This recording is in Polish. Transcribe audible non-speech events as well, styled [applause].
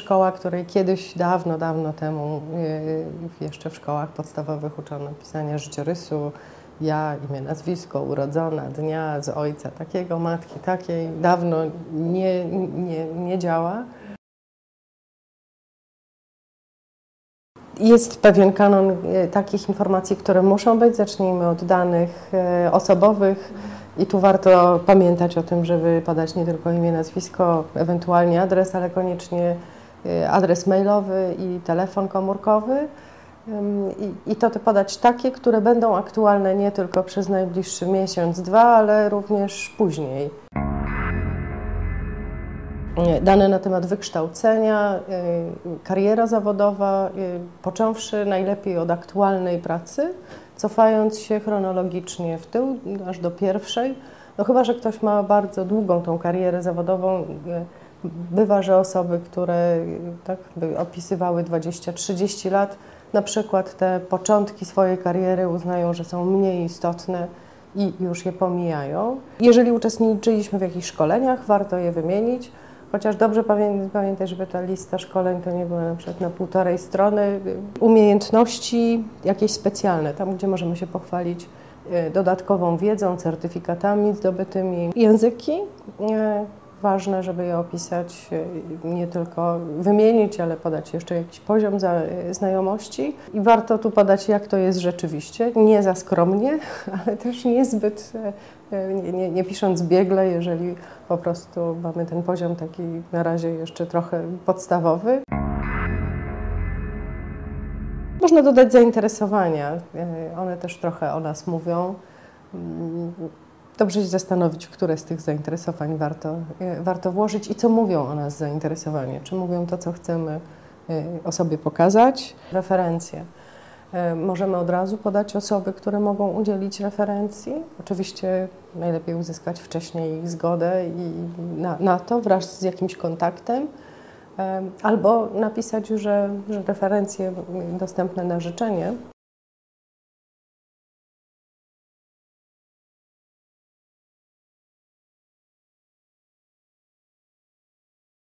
Szkoła, której kiedyś, dawno, dawno temu, yy, jeszcze w szkołach podstawowych uczono pisania życiorysu, ja, imię, nazwisko, urodzona, dnia, z ojca takiego, matki takiej, dawno nie, nie, nie działa. Jest pewien kanon e, takich informacji, które muszą być. Zacznijmy od danych e, osobowych. I tu warto pamiętać o tym, żeby podać nie tylko imię, nazwisko, ewentualnie adres, ale koniecznie e, adres mailowy i telefon komórkowy. I, I to podać takie, które będą aktualne nie tylko przez najbliższy miesiąc, dwa, ale również później. Dane na temat wykształcenia, y, kariera zawodowa, y, począwszy najlepiej od aktualnej pracy, cofając się chronologicznie w tył, aż do pierwszej. No chyba, że ktoś ma bardzo długą tą karierę zawodową, y, bywa, że osoby, które tak opisywały 20-30 lat, na przykład te początki swojej kariery uznają, że są mniej istotne i już je pomijają. Jeżeli uczestniczyliśmy w jakichś szkoleniach, warto je wymienić. Chociaż dobrze pamiętać, żeby ta lista szkoleń to nie była na przykład na półtorej strony. Umiejętności jakieś specjalne, tam gdzie możemy się pochwalić e, dodatkową wiedzą, certyfikatami zdobytymi. Języki, e, ważne, żeby je opisać, e, nie tylko wymienić, ale podać jeszcze jakiś poziom znajomości. I warto tu podać, jak to jest rzeczywiście, nie za skromnie, [laughs] ale też niezbyt, e, nie, nie, nie pisząc biegle, jeżeli po prostu mamy ten poziom taki na razie jeszcze trochę podstawowy. Można dodać zainteresowania. E, one też trochę o nas mówią. Dobrze się zastanowić, które z tych zainteresowań warto, e, warto włożyć i co mówią o nas zainteresowanie. Czy mówią to, co chcemy e, o sobie pokazać? Referencje. E, możemy od razu podać osoby, które mogą udzielić referencji. Oczywiście najlepiej uzyskać wcześniej ich zgodę i na, na to wraz z jakimś kontaktem. Albo napisać, że, że referencje dostępne na życzenie